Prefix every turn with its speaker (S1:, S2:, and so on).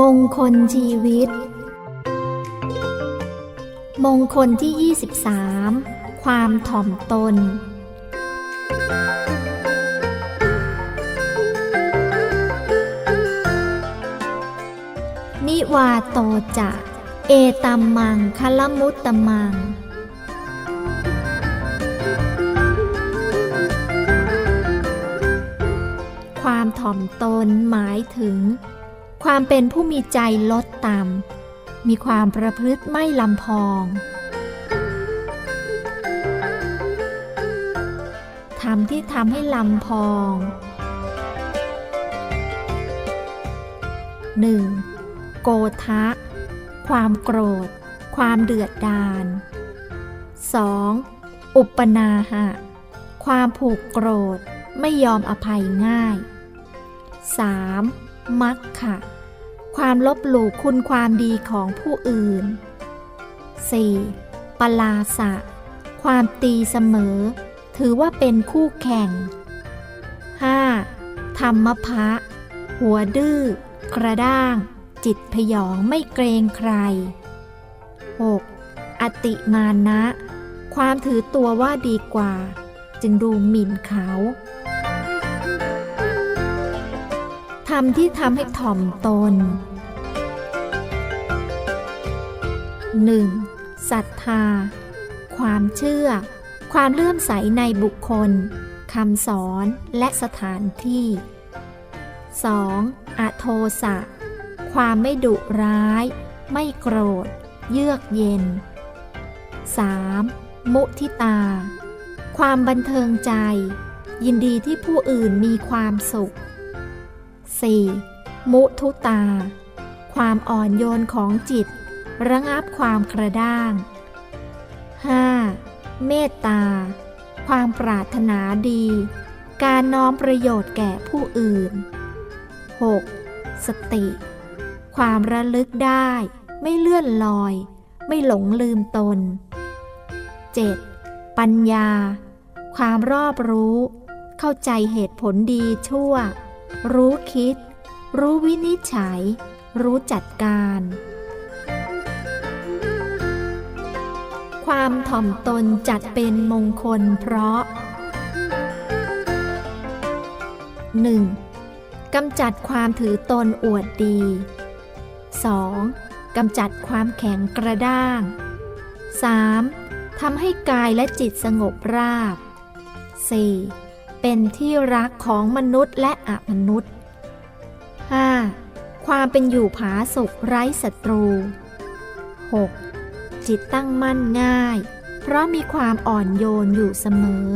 S1: มงคลชีวิต มงคลที่ 23 ความถ่อมตน นิวาโตจะ เอตัมมังคลมุตตมัง ความถ่อมตนหมายถึง ความเป็นผู้มีใจลดต่ำมีความประพฤติไม่ลำพองธรรมที่ทำให้ลำพอง 1. โกทะ ความโกรธ ความเดือดดาล 2. อุปนาหะ ความผูกโกรธไม่ยอมอภัยง่าย 3. มักขะ ความลบหลู่คุณความดีของผู้อื่น 4. ปลาสะ ความตีเสมอ ถือว่าเป็นคู่แข่ง 5. ธรรมภะหัวดื้อ กระด้าง จิตพยองไม่เกรงใคร 6. อติมานะ ความถือตัวว่าดีกว่า จึงดูหมิ่นเขา ธรรมที่ทำให้ถ่อมตน 1. ศรัทธา ความเชื่อ ความเลื่อมใสในบุคคลคำสอนและสถานที่ 2. อโทสะ ความไม่ดุร้าย ไม่โกรธ เยือกเย็น 3. มุทิตา ความบันเทิงใจ ยินดีที่ผู้อื่นมีความสุข 4. มุทุตา ความอ่อนโยนของจิต ระงับความกระด้าง 5. เมตตา ความปรารถนาดี การน้อมประโยชน์แก่ผู้อื่น 6. สติ ความระลึกได้ ไม่เลื่อนลอย ไม่หลงลืมตน 7. ปัญญา ความรอบรู้ เข้าใจเหตุผลดีชั่ว รู้คิด รู้วินิจฉัย รู้จัดการ ความถ่อมตนจัดเป็นมงคลเพราะ 1. กำจัดความถือตนอวดดี 2. กำจัดความแข็งกระด้าง 3. ทำให้กายและจิตสงบราบ 4. เป็นที่รักของมนุษย์และอมนุษย์ 5. ความเป็นอยู่ผาสุกไร้ศัตรู 6. จิตตั้งมั่นง่าย เพราะมีความอ่อนโยนอยู่เสมอ